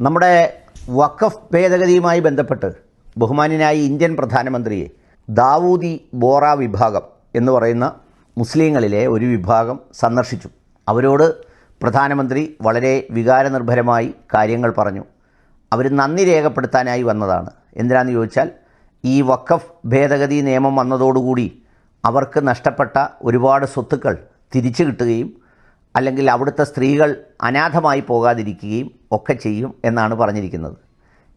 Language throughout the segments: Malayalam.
നമ്മുടെ വഖഫ് ഭേദഗതിയുമായി ബന്ധപ്പെട്ട് ബഹുമാന്യനായ ഇന്ത്യൻ പ്രധാനമന്ത്രിയെ ദാവൂദി ബോറ വിഭാഗം എന്ന് പറയുന്ന മുസ്ലിങ്ങളിലെ ഒരു വിഭാഗം സന്ദർശിച്ചു. അവരോട് പ്രധാനമന്ത്രി വളരെ വികാരനിർഭരമായി കാര്യങ്ങൾ പറഞ്ഞു. അവർ നന്ദി രേഖപ്പെടുത്താനായി വന്നതാണ്. എന്തിനാന്ന് ചോദിച്ചാൽ ഈ വഖഫ് ഭേദഗതി നിയമം വന്നതോടുകൂടി അവർക്ക് നഷ്ടപ്പെട്ട ഒരുപാട് സ്വത്തുക്കൾ തിരിച്ചു കിട്ടുകയും അല്ലെങ്കിൽ അവിടുത്തെ സ്ത്രീകൾ അനാഥമായി പോകാതിരിക്കുകയും ഒക്കെ ചെയ്യും എന്നാണ് പറഞ്ഞിരിക്കുന്നത്.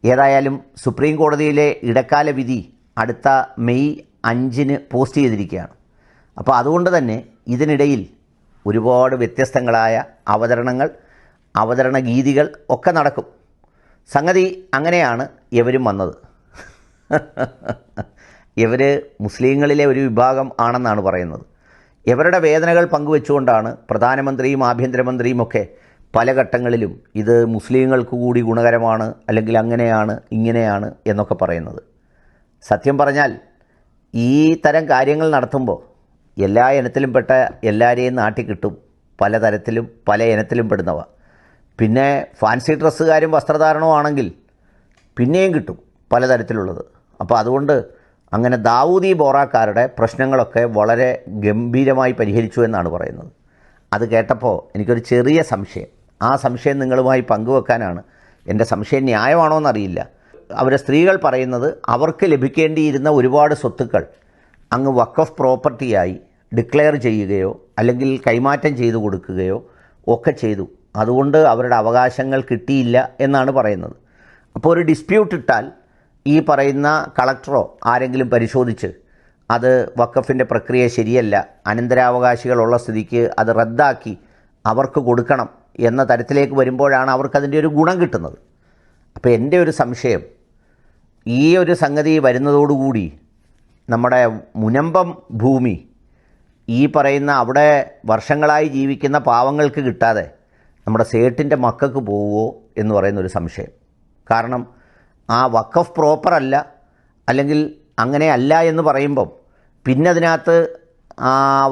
ഏതായാലും സുപ്രീം കോടതിയിലെ ഇടക്കാല വിധി അടുത്ത മെയ് അഞ്ചിന് പോസ്റ്റ് ചെയ്തിരിക്കുകയാണ്. അപ്പോൾ അതുകൊണ്ട് തന്നെ ഇതിനിടയിൽ ഒരുപാട് വ്യത്യസ്തങ്ങളായ അവതരണങ്ങൾ അവതരണ ഗീതികൾ ഒക്കെ നടക്കും. സംഗതി അങ്ങനെയാണ് ഇവരും വന്നത്. ഇവർ മുസ്ലിങ്ങളിലെ ഒരു വിഭാഗം ആണെന്നാണ് പറയുന്നത്. ഇവരുടെ വേദനകൾ പങ്കുവെച്ചുകൊണ്ടാണ് പ്രധാനമന്ത്രിയും ആഭ്യന്തരമന്ത്രിയും ഒക്കെ പല ഘട്ടങ്ങളിലും ഇത് മുസ്ലിങ്ങൾക്ക് കൂടി ഗുണകരമാണ് അല്ലെങ്കിൽ അങ്ങനെയാണ് ഇങ്ങനെയാണ് എന്നൊക്കെ പറയുന്നത്. സത്യം പറഞ്ഞാൽ ഈ തരം കാര്യങ്ങൾ നടത്തുമ്പോൾ എല്ലാ ഇനത്തിലും പെട്ട എല്ലാവരെയും നാട്ടിൽ കിട്ടും. പലതരത്തിലും പല ഇനത്തിലും പെടുന്നവ. പിന്നെ ഫാൻസി ഡ്രസ്സുകാരും വസ്ത്രധാരണവും ആണെങ്കിൽ പിന്നെയും കിട്ടും പലതരത്തിലുള്ളത് അപ്പോൾ അതുകൊണ്ട് അങ്ങനെ ദാവൂദി ബോറാക്കാരുടെ പ്രശ്നങ്ങളൊക്കെ വളരെ ഗംഭീരമായി പരിഹരിച്ചു എന്നാണ് പറയുന്നത്. അത് കേട്ടപ്പോൾ എനിക്കൊരു ചെറിയ സംശയം. ആ സംശയം നിങ്ങളുമായി പങ്കുവെക്കാനാണ്. എന്റെ സംശയം ന്യായമാണോ എന്നറിയില്ല. അവരെ സ്ത്രീകൾ പറയുന്നത് അവർക്ക് ലഭിക്കേണ്ടിയിരുന്ന ഒരുപാട് സ്വത്തുക്കൾ അങ്ങ് വക്കഫ് പ്രോപ്പർട്ടിയായി ഡിക്ലെയർ ചെയ്യുകയോ അല്ലെങ്കിൽ കൈമാറ്റം ചെയ്തു കൊടുക്കുകയോ ഒക്കെ ചെയ്തു. അതുകൊണ്ട് അവരുടെ അവകാശങ്ങൾ കിട്ടിയില്ല എന്നാണ് പറയുന്നത്. അപ്പോൾ ഒരു ഡിസ്പ്യൂട്ട് ഇട്ടാൽ ഈ പറയുന്ന കളക്ടറോ ആരെങ്കിലും പരിശോധിച്ച് അത് വക്കഫിന്റെ പ്രക്രിയ ശരിയല്ല അനന്തരാവകാശികളുള്ള സ്ഥിതിക്ക് അത് റദ്ദാക്കി അവർക്ക് കൊടുക്കണം എന്ന തരത്തിലേക്ക് വരുമ്പോഴാണ് അവർക്കതിന്റെ ഒരു ഗുണം കിട്ടുന്നത്. അപ്പോൾ എന്റെ ഒരു സംശയം ഈ ഒരു സംഗതി വരുന്നതോടുകൂടി നമ്മുടെ മുനമ്പം ഭൂമി ഈ പറയുന്ന അവിടെ വർഷങ്ങളായി ജീവിക്കുന്ന പാവങ്ങൾക്ക് കിട്ടാതെ നമ്മുടെ സേട്ടിന്റെ മക്കൾക്ക് പോവുമോ എന്ന് പറയുന്നൊരു സംശയം. കാരണം ആ വക്കഫ് പ്രോപ്പർ അല്ല അല്ലെങ്കിൽ അങ്ങനെ അല്ല എന്ന് പറയുമ്പം പിന്നെ അതിനകത്ത്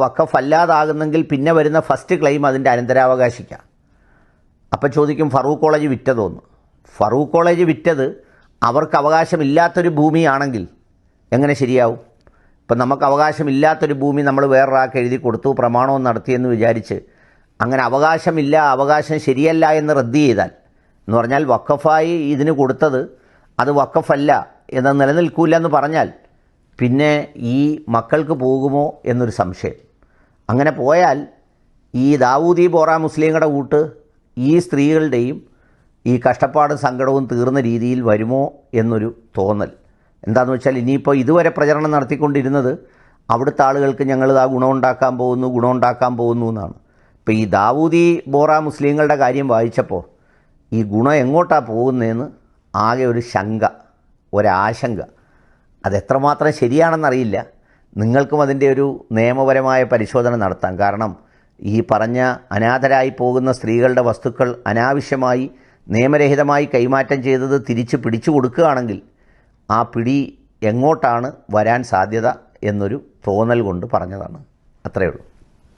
വക്കഫ് അല്ലാതാകുന്നെങ്കിൽ പിന്നെ വരുന്ന ഫസ്റ്റ് ക്ലെയിം അതിന്റെ അനന്തരാവകാശിക്കാണ്. അപ്പം ചോദിക്കും ഫറൂഖ് കോളേജ് വിറ്റതോന്ന് ഫറൂഖ് കോളേജ് വിറ്റത് അവർക്ക് അവകാശമില്ലാത്തൊരു ഭൂമിയാണെങ്കിൽ എങ്ങനെ ശരിയാവും? ഇപ്പം നമുക്ക് അവകാശമില്ലാത്തൊരു ഭൂമി നമ്മൾ വേറൊരാൾക്ക് എഴുതി കൊടുത്തു പ്രമാണവും നടത്തിയെന്ന് വിചാരിച്ച് അങ്ങനെ അവകാശമില്ല അവകാശം ശരിയല്ല എന്ന് റദ്ദ് ചെയ്താൽ എന്ന് പറഞ്ഞാൽ വക്കഫായി ഇതിന് കൊടുത്തത് അത് വക്കഫല്ല എന്ന് നിലനിൽക്കില്ല എന്ന് പറഞ്ഞാൽ പിന്നെ ഈ മക്കൾക്ക് പോകുമോ എന്നൊരു സംശയം. അങ്ങനെ പോയാൽ ഈ ദാവൂദി ബോറ മുസ്ലിങ്ങളുടെ കൂട്ട് ഈ സ്ത്രീകളുടെയും ഈ കഷ്ടപ്പാടും സങ്കടവും തീർന്ന രീതിയിൽ വരുമോ എന്നൊരു തോന്നൽ. എന്താണെന്ന് വെച്ചാൽ ഇനിയിപ്പോൾ ഇതുവരെ പ്രചരണം നടത്തിക്കൊണ്ടിരുന്നത് അവിടുത്തെ ആളുകൾക്ക് ഞങ്ങൾ ആ ഗുണമുണ്ടാക്കാൻ പോകുന്നു ഗുണമുണ്ടാക്കാൻ പോകുന്നു എന്നാണ്. ഇപ്പോൾ ഈ ദാവൂദി ബോറ മുസ്ലിങ്ങളുടെ കാര്യം വായിച്ചപ്പോൾ ഈ ഗുണം എങ്ങോട്ടാണ് പോകുന്നതെന്ന് ആകെ ഒരു ശങ്ക ഒരാശങ്ക. അതെത്രമാത്രം ശരിയാണെന്നറിയില്ല. നിങ്ങൾക്കും അതിന്റെ ഒരു നിയമപരമായ പരിശോധന നടത്താം. കാരണം ഈ പറഞ്ഞ അനാഥരായി പോകുന്ന സ്ത്രീകളുടെ വസ്തുക്കൾ അനാവശ്യമായി നിയമരഹിതമായി കൈമാറ്റം ചെയ്തത് തിരിച്ച് പിടിച്ചു കൊടുക്കുകയാണെങ്കിൽ ആ പിടി എങ്ങോട്ടാണ് വരാൻ സാധ്യത എന്നൊരു തോന്നൽ കൊണ്ട് പറഞ്ഞതാണ്. അത്രയേ ഉള്ളൂ.